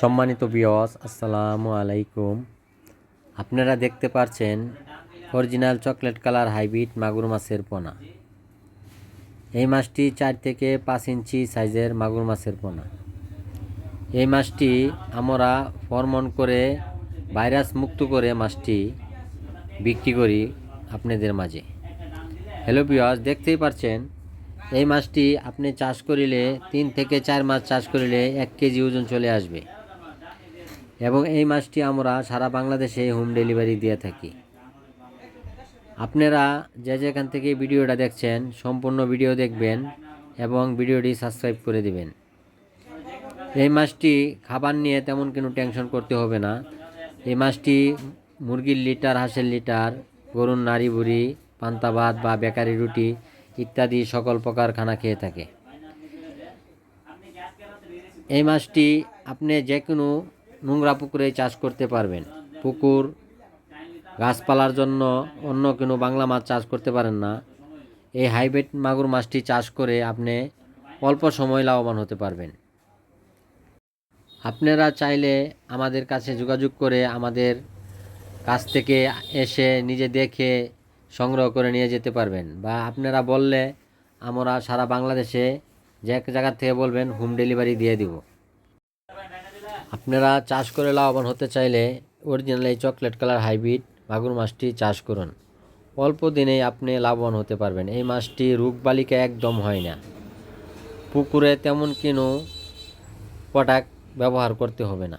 সম্মানিত বিয়স আসসালামু আলাইকুম। আপনারা দেখতে পাচ্ছেন অরিজিনাল চকলেট কালার হাইব্রিড মাগুর মাছের পোনা। এই মাছটি চার থেকে পাঁচ ইঞ্চি সাইজের মাগুর মাছের পোনা। এই মাছটি আমরা ফরমন করে ভাইরাস মুক্ত করে মাছটি বিক্রি করি আপনাদের মাঝে। হ্যালো বিয়স দেখতেই পাচ্ছেন এই মাছটি আপনি চাষ করিলে তিন থেকে চার মাস চাষ করিলে এক কেজি ওজন চলে আসবে। এবং এই মাছটি আমরা সারা বাংলাদেশে হোম ডেলিভারি দিয়ে থাকি। আপনারা যে যেখান থেকে ভিডিওটা দেখছেন, সম্পূর্ণ ভিডিও দেখবেন এবং ভিডিওটি সাবস্ক্রাইব করে দিবেন। এই মাছটি খাবার নিয়ে তেমন কোনো টেনশন করতে হবে না। এই মাছটি মুরগির লিটার, হাঁসের লিটার, গরুর নাড়ি বুড়ি, পান্তা ভাত বা বেকারি রুটি ইত্যাদি সকল প্রকার খানা খেয়ে থাকে। এই মাছটি আপনি যে কোনো নোংরা পুকুরে চাষ করতে পারবেন। পুকুর গাছপালার জন্য অন্য কোনো বাংলা মাছ চাষ করতে পারেন না। এই হাইব্রিড মাগুর মাছটি চাষ করে আপনি অল্প সময় লাভবান হতে পারবেন। আপনারা চাইলে আমাদের কাছে যোগাযোগ করে আমাদের কাছ থেকে এসে নিজে দেখে সংগ্রহ করে নিয়ে যেতে পারবেন বা আপনারা বললে আমরা সারা বাংলাদেশে যে এক জায়গার থেকে বলবেন, হোম ডেলিভারি দিয়ে দিব। আপনারা চাষ করে লাভবান হতে চাইলে অরিজিনাল এই চকলেট কালার হাইব্রিড মাগুর মাছটি চাষ করুন। অল্প দিনেই আপনি লাভবান হতে পারবেন। এই মাছটি রোগবালিকা একদম হয় না। পুকুরে তেমন কোনো পটাক ব্যবহার করতে হবে না।